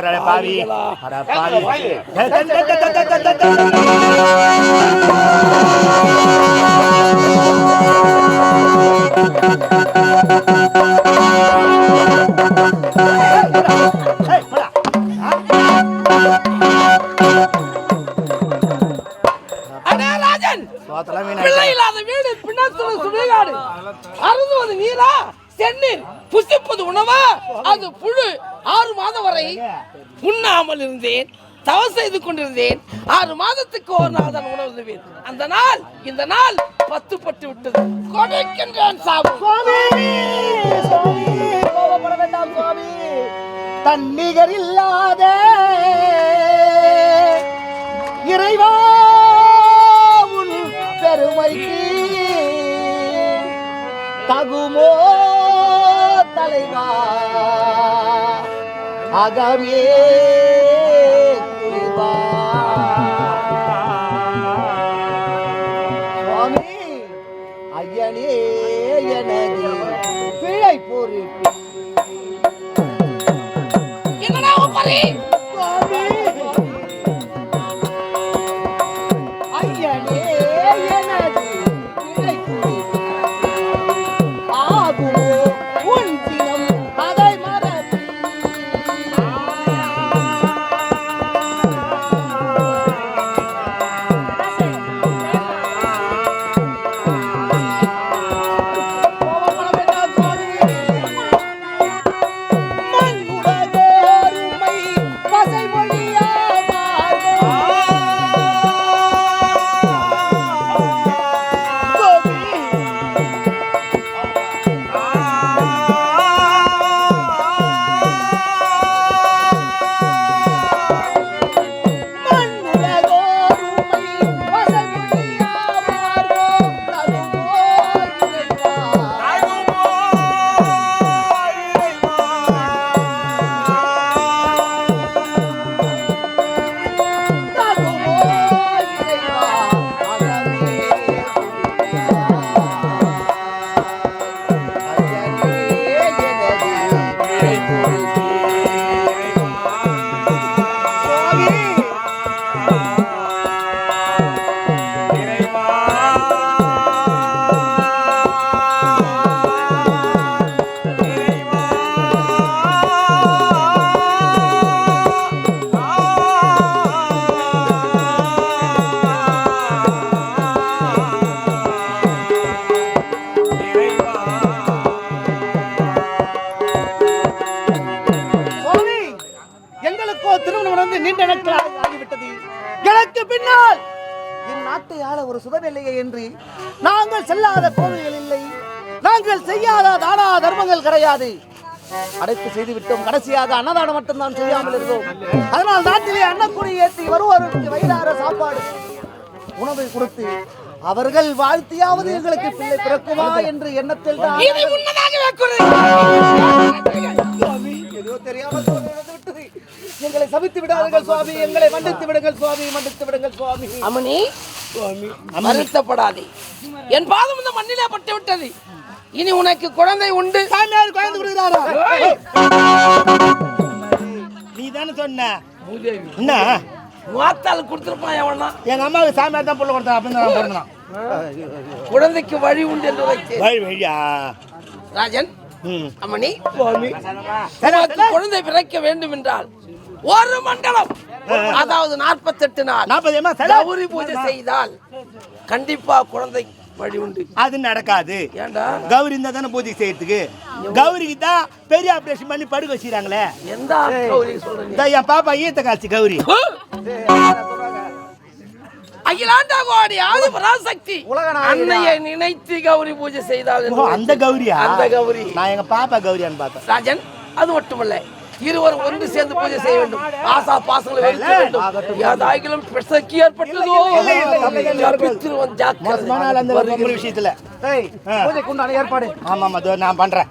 ஆசைப்படுறாரு பாவி அட பாவி ஏய், செய்து கொண்டிருந்தேன். ஆறு மாதத்துக்கு ஒரு நாள் தான் உணவுவேன் அந்த நாள் இந்த நாள் பத்து பட்டு விட்டது கொடுக்கின்றேன் சுவாமி கோபப்பட வேண்டாம் சுவாமி. தன்னிகர் இல்லாத இறைவா உன் பெருமைக்கு தகுமோ தலைவா? அகமே நடந்து நீண்ட நாட்களாக ஆகிவிட்டது எனக்கு பின்னால் என் நாட்டை ஆள ஒரு சுதநிலையை என்று நாங்கள் செல்லாத கோவில்கள் இல்லை. நாங்கள் செய்யாத தானா தர்மங்கள் கிடையாது. அடைத்து செய்து விட்டோம் கடைசியாக அன்னதானம் மட்டும்தான் செய்யாமல் இருந்தோம். அதனால் நாட்டிலே அன்னக்குடி ஏற்றி வருவோருக்கு வயிறார சாப்பாடு. உணவை கொடுத்து அவர்கள் வாழ்த்தியாவது எங்களுக்கு பிள்ளை பிறக்குமா என்று எண்ணத்தில் தான் தெரியாமல் எங்களை சபித்து விடாதீர்கள் சுவாமி. எங்களை மன்னித்து விடுங்கள் சுவாமி. மன்னித்து விடுங்கள் சுவாமி. அம்மணி வருத்தப்படாதே. என் பாதம் இந்த மண்ணிலே பட்டு விட்டது. இனி உனக்கு குழந்தை உண்டு. சாமியார் குழந்தை கொடுக்குறாரா? நீ தானே சொன்ன. என்ன? மாத்தால் கொடுத்திருப்பான் எவனா எங்க அம்மாவுக்கு சாமியார் தான் புள்ள கொடுத்தா அப்படின்னு தான் பிறந்தான்? குழந்தைக்கு வழி உண்டு என்று வைத்தேன். வழி வழியா? ராஜன் அம்மணி குழந்தை பிறக்க வேண்டும் என்றால் ஒரு மண்டலம். அதாவது நாற்பத்தெட்டு நாள். நாற்பது ஏமா கௌரி பூஜை செய்தால் கண்டிப்பா குழந்தை வழி உண்டு. அது நடக்காது. ஏண்டா? கௌரி இருந்தா தானே பூஜை செய்யறதுக்கு. கௌரிக்கு தான் பெரிய ஆபரேஷன் பண்ணி படுக்க வச்சுக்கிறாங்களே எந்த கௌரி சொல்றீங்க? என் பாப்பா ஈத்த காட்சி கௌரி. அகிலாண்டா கோடி ஆதி பராசக்தி. அன்னையை நினைத்து கௌரி பூஜை செய்தால் அந்த கௌரியா? அந்த கௌரி. நான் எங்க பாப்பா கௌரியான்னு பார்த்தேன். ராஜன் அது மட்டுமல்ல. இருவரும் ஒன்று சேர்ந்து பூஜை செய்ய வேண்டும். ஆசா பாசங்களை வெறுக்க வேண்டும். யாதாயிலும் பிரசக்கி ஏற்பட்டதோ. கற்பித்திருவன் ஜாக்கிரதை? விஷயத்துல. பூஜைக்கு உண்டான ஏற்பாடு. ஆமா ஆமா நான் பண்றேன்.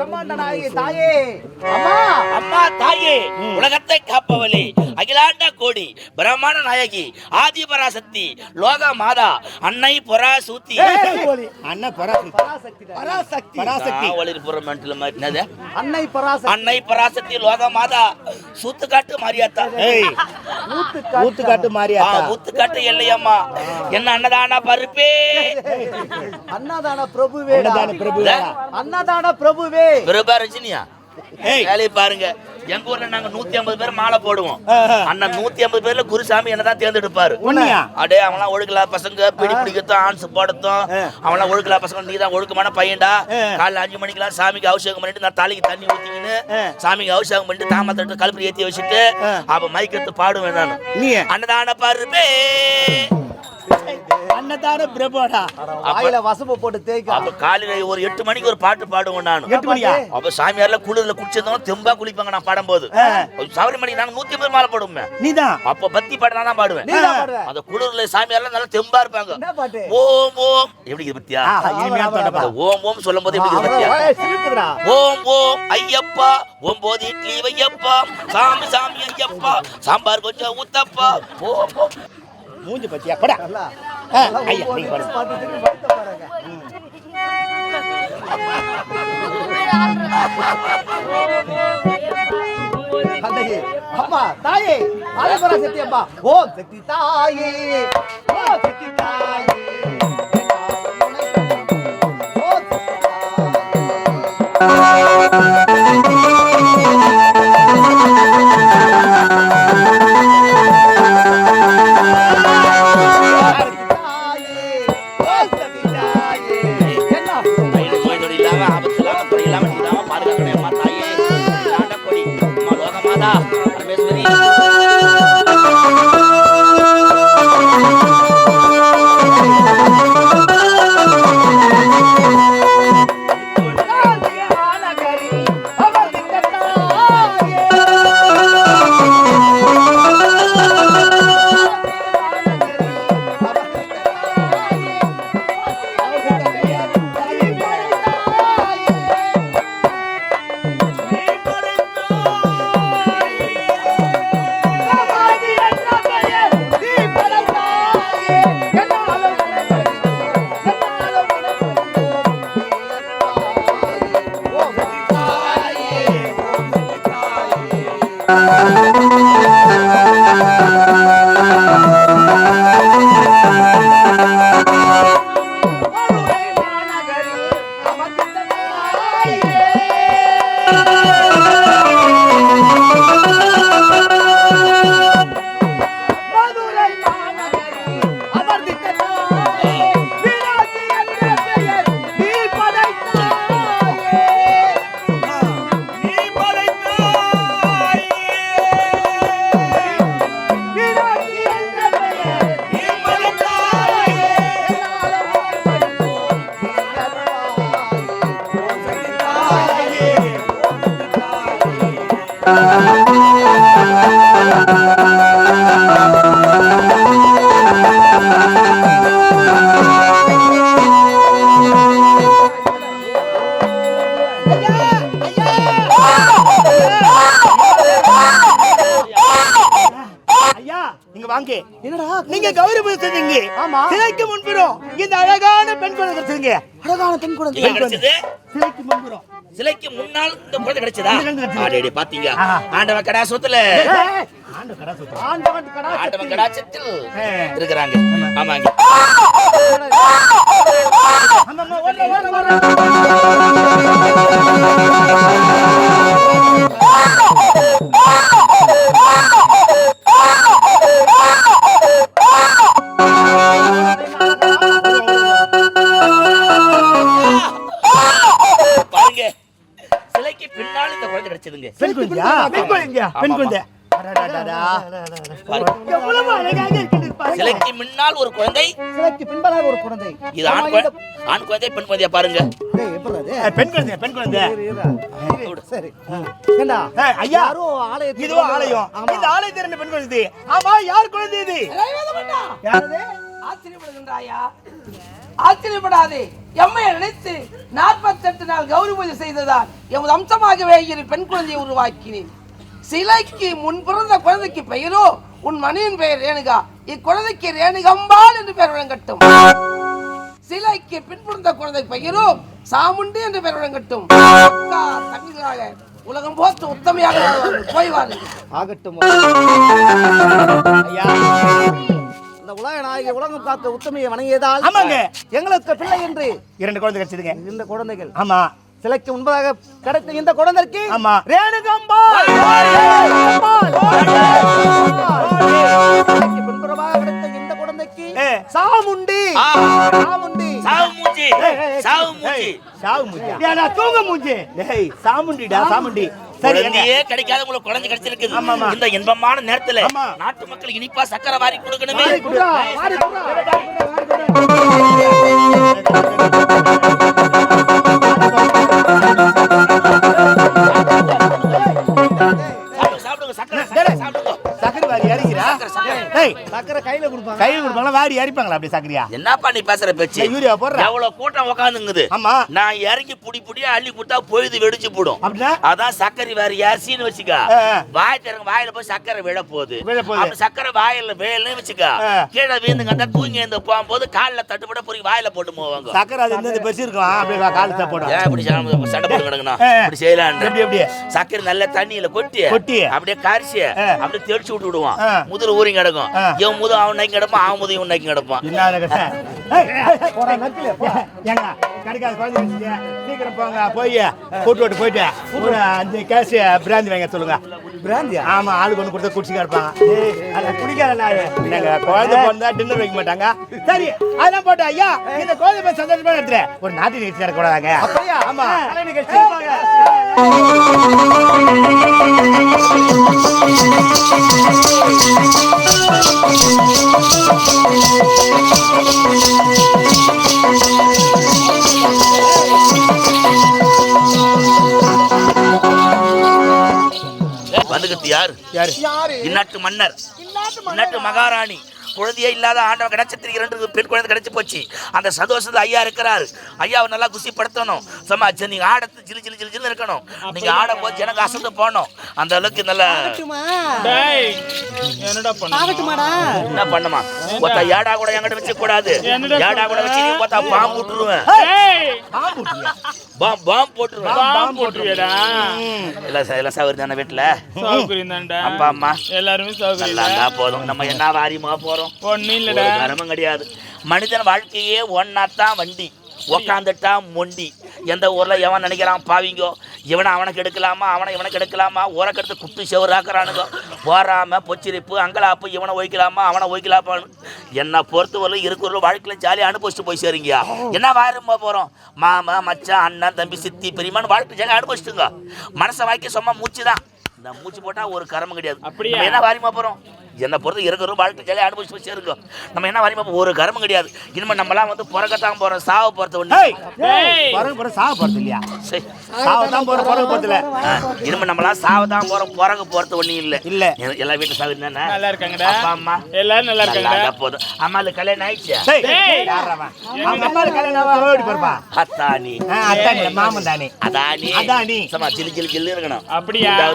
பிரம்மாண்ட நாயகி தாயே. அம்மா. அம்மா தாயே உலகத்தை காப்பவளே. அகிலாண்ட கோடி பிரம்மாண்ட நாயகி ஆதிபராசக்தி லோக மாதா அன்னை பொரா சூத்தி அண்ணன் பராசக்தி பராசக்தி. பராசக்தி பராசக்தி ஒளிர்புற மென்டல் மாட்டினது அன்னை பராசக்தி அன்னை பராசக்தி லோக மாதா சூத்துக்காட்டு மாரியாத்தா. ஏய் ஊத்து ஊத்துக்காட்டு ஆ, மாரியாத்தா ஊத்துக்காட்டு எல்லையம்மா. என்ன அன்னதானா பருப்பே? அன்னதான பிரபுவே அன்னதான பிரபுவே. அன்னதான பிரபுவே. பிரபா ரஜினியா? வேலையை பாருங்க. எங்க ஊர்ல நாங்க நூத்தி ஐம்பது பேர் மாலை போடுவோம். அண்ணன் நூத்தி ஐம்பது பேர்ல குருசாமி என்னதான் தேர்ந்தெடுப்பாரு. அடே அவன்லாம் ஒழுக்கலா பசங்க பிடி பிடிக்கத்தும் ஆன்ஸ் போடத்தும். அவன்லாம் ஒழுக்கலா பசங்க நீ தான் ஒழுக்கமான பையன்டா. காலைல அஞ்சு மணிக்கெல்லாம் சாமிக்கு அபிஷேகம் பண்ணிட்டு நான் தலைக்கு தண்ணி ஊத்திக்கின்னு. சாமிக்கு அபிஷேகம் பண்ணிட்டு தாமத்தை கல்புரி ஏத்தி வச்சுட்டு. அப்ப மைக் எடுத்து பாடுவேன் நான். நீ அன்னதான பருப்பே அன்னதான பிரபுடா. வாயில வசப்பு போட்டு தேய்க்க. அப்ப காலையில ஒரு எட்டு மணிக்கு ஒரு பாட்டு பாடுவேன் நான். எட்டு மணியா? அப்ப சாமியார்ல குளிர்ல குடிச்சிருந்தோம் தெம்பா குளிப்பாங்க நான் பாடும்போது. ஆ. சபரிமணி நாங்க நூத்தி ஐம்பது மாலை போடுவோம். நீதான். அப்ப பத்தி பாட்டு நான் தான் பாடுவேன். அந்த குளிர்ல சாமியார்லாம் நல்லா தெம்பா இருப்பாங்க. என்ன பாட்டு? ஓம் ஓம். எப்படி இருக்கு பத்தியா? ஓம் ஓம் சொல்லும் போது எப்படி இருக்கு பத்தியா. ஓம் ஓம் ஐயப்பா. ஒன்பது இட்லி வையப்பா. சாமி சாமி ஐயப்பா. சாம்பார் கொஞ்சம் ஊத்தப்பா. ஓம் ஓம் மூஞ்சி பத்தியா? படா. ஐயா, நீங்க பாருங்க. அம்மா தாயே ஆதிபரா சக்தி அம்மா ஓ சக்தி தாயே ஓ சக்தி தாயே வாங்க. என்னடா? நீங்க கௌரி பூஜை செஞ்சீங்க ஆமா. சிலைக்கு முன்புறம் இந்த அழகான பெண் குழந்தை கிடைச்சதுங்க அழகான பெண் குழந்தை கிடைச்சது? சிலைக்கு முன்புறம் சிலைக்கு முன்னால் இந்த குழந்தை கிடைச்சதா. ஆடேடி பாத்தீங்க. ஆண்டவன் கடா சொத்துல. ஆண்டவன் கடா ஏ. இருக்கிறாங்க. ஆமாங்க. பெண் குழந்தை அடடடடா. எவ்வளவு அழகாக இருக்குது பாருங்க. சிலைக்கு முன்னால் ஒரு குழந்தை. சிலைக்கு பின்பலாக ஒரு குழந்தை. இது ஆண் குழந்தை ஆண் குழந்தை பெண் குழந்தையா பாருங்க. பெண் குழந்தை பெண் குழந்தை. சரி ஐயா. ஆலயம். இந்த ஆலயத்தில் இருந்த பெண் குழந்தை ஆமா யார் குழந்தை இது? ஆச்சரியப்படுகின்றாயா? ஆச்சரியப்படாதே. எம்மை நினைத்து நாற்பத்தெட்டு நாள் கௌரி பூஜை செய்ததால் எமது அம்சமாகவே இரு பெண் குழந்தையை உருவாக்கினேன். சிலைக்கு முன் பிறந்த குழந்தைக்கு பெயரோ உன் மணியின் பெயர் ரேணுகா. இக்குழந்தைக்கு ரேணுகம்பாள் என்று பெயர் வழங்கட்டும். சிலைக்கு பின்புறந்த குழந்தை பெயரோ சாமுண்டி என்று பெயர் வழங்கட்டும். அக்கா, உலகம் போத்து உத்தமையாக போய் வாருங்கள். ஆகட்டும். ஐயா. இந்த உலக நாயகி உலகம் காத்த உத்தமையை வணங்கியதால் ஆமாங்க. எங்களுக்கு பிள்ளை என்று இரண்டு குழந்தை கிடைச்சதுங்க. இந்த குழந்தைகள். ஆமா. சிலைக்கு முன்பதாக கிடைத்த இந்த குழந்தைக்கு ஆமா. சிலைக்கு பின்புறமாக கிடைத்த இந்த குழந்தைக்கு. சாமுண்டி. சாமுண்டி. தூங்க மூஞ்சி டேய் சாமுண்டிடா சாமுண்டி? குழந்தையே கிடைக்காத உங்களுக்கு குழந்தை கிடைச்சிருக்குது. இந்த இன்பமான நேரத்துல. நாட்டு மக்கள் இனிப்பா சக்கரை வாரி கொடுக்கணுமே கையில கொடுப்பாங்க. கையில் கொடுப்பாங்களா? வாரி இறப்பாங்களா அப்படி சக்கரையா என்னப்பா நீ பேசுற பேச்சு? யூரியா போடுறா. எவ்வளவு கூட்டம் உட்காந்துங்குது ஆமா. நான் இறங்கி புடி புடியா அள்ளி கொடுத்தா பொழுது வெடிச்சு போடும். அப்படின்னா? அதான் சக்கரை வேற அரிசின்னு வச்சுக்க. வாய் திறங்க வாயில போய் சக்கரை விழ போகுது. விழ போகுது. அப்படி சக்கரை வாயில வேலன்னு வச்சுக்க. கீழே வீந்து கண்டா தூங்கி எழுந்து போகும்போது கால்ல தட்டுப்பட பொறி வாயில போட்டு போவாங்க சக்கரை அது இந்த பெருசு இருக்கும் அப்படியே காலத்தை போடும் ஏன் இப்படி சண்டை போட்டு கிடக்கணும். இப்படி செய்யலாம் எப்படி எப்படி? சக்கரை நல்ல தண்ணியில கொட்டி கொட்டி. அப்படியே கரிசி ஆ. அப்படியே தெளிச்சு விட்டு விடுவான். முதுறு ஊறி கிடக்கும். இவன் முது அவன் நைக்கு கிடப்பான் இவன் நைக்கு கிடப்பான் சீக்கிரம் போங்க போய் கூட்டு விட்டு போயிட்டு ஒரு அஞ்சு கேஸ் பிராந்தி வாங்க சொல்லுங்க. பிராந்தியா? ஆமா ஆளுக்கு ஒன்று கொடுத்தா குடிச்சு கிடப்பாங்க. அதை குடிக்காத குழந்தை பிறந்தா டின்னர் வைக்க மாட்டாங்க? சரி அதான் போட்டா ஐயா இந்த குழந்தை போய் சந்தோஷமா எடுத்துரு. ஒரு நாட்டு நிகழ்ச்சி நடக்கூடாதாங்க அப்படியா? ஆமா. கலை நிகழ்ச்சி. யாரு? யாரு? இந்நாட்டு மன்னர். இந்நாட்டு மகாராணி. குழந்தையே இல்லாத ஆண்டவன் கிடைச்சத்திற்கு இரண்டு பெண் குழந்தை கிடைச்சு போச்சு. அந்த சந்தோஷத்துல ஐயா இருக்கிறாரு. ஐயாவை நல்லா குசிப்படுத்தணும் சும்மா சரி, நீங்க ஆடத்து ஜிலு ஜிலு ஜிலு ஜிலு இருக்கணும். நீங்க ஆடும் போது எனக்கு அசந்து போகணும் அந்த அளவுக்கு நல்ல என்ன பண்ணுமா? ஒத்த ஏடா கூட என்கிட்ட வச்சு கூடாது. ஏடா கூட வச்சு பார்த்தா பாம்பு விட்டுருவேன். பாம் பாம் போட்டுருவேன். பாம்பு போட்டுவியடா எல்லாம் ச- எல்லாம் சௌகரியம் தானே வீட்டுல சௌகரியம் தான்டா அப்பா அம்மா. எல்லாருமே சௌகரியம் நல்லா போதும். நம்ம என்ன வாரியமா போறோம்? ஒன்னும் இல்லடா. கரமும் கிடையாது. மனிதன் வாழ்க்கையே ஒன்னாத்தான் வண்டி. உக்காந்துட்டா மொண்டி. எந்த ஊர்ல எவன் நினைக்கிறான் பாவிங்கோ? இவனை அவனுக்கு எடுக்கலாமா? அவனை இவனுக்கு எடுக்கலாமா? ஊரக்கெடுத்து குத்து செவராக்குறானுங்க போறாம பொச்சிரிப்பு அங்கலாப்பு இவனை ஒய்க்கலாமா அவனை ஒய்க்கலாமான்னு என்னை பொறுத்தவரை இருக்கிற வாழ்க்கையில ஜாலியாக அனுபவிச்சுட்டு போய் சேருங்கயா என்ன வாரமா போறோம்? மாமா மச்சான் அண்ணன் தம்பி சித்தி பெரியமான்னு வாழ்க்கை ஜாலியாக அனுபவிச்சுட்டுங்க. மனசை வாழ்க்கை சும்மா மூச்சு தான் இந்த மூச்சு போட்டா ஒரு கரமும் கிடையாது. அப்படியா? நம்ம என்ன வாரிமா போறோம்? என்னை பொறுத்து இருக்கிற வாழ்க்கை ஜாலியாக அனுபவிச்சு போய் சேருங்க நம்ம என்ன வாரிமா போ- ஒரு கரமும் கிடையாது. இனிமே நம்மலாம் வந்து பிறக்கத்தான் போறோம் சாவ போறது ஒண்ணு. ஏய் டேய் பிறகு பிறகு சாக போறது இல்லையா? சரி. சாவ தான் போற பிறகு போறதுல. ஆ, இனிமே நம்மளாம் சாவதான் போறோம் பிறகு போறது ஒண்ணு இல்ல. இல்ல. எல்லா வீட்டுல சாவு என்னன்னா நல்லா இருக்காங்கடா. அப்பா அம்மா. எல்லாரும் நல்லா இருந்தா போதும். அம்மாளுக்கு கல்யாணம் ஆயிடுச்சு? அவங்க கல்யாணம் ஓடி போறப்பா அத்தானி. அத்தானி மாமன் தானே. அதானி. அதானி. சும்மா ஜிலு ஜிலு ஜில்லு இருக்கணும். அப்படியா?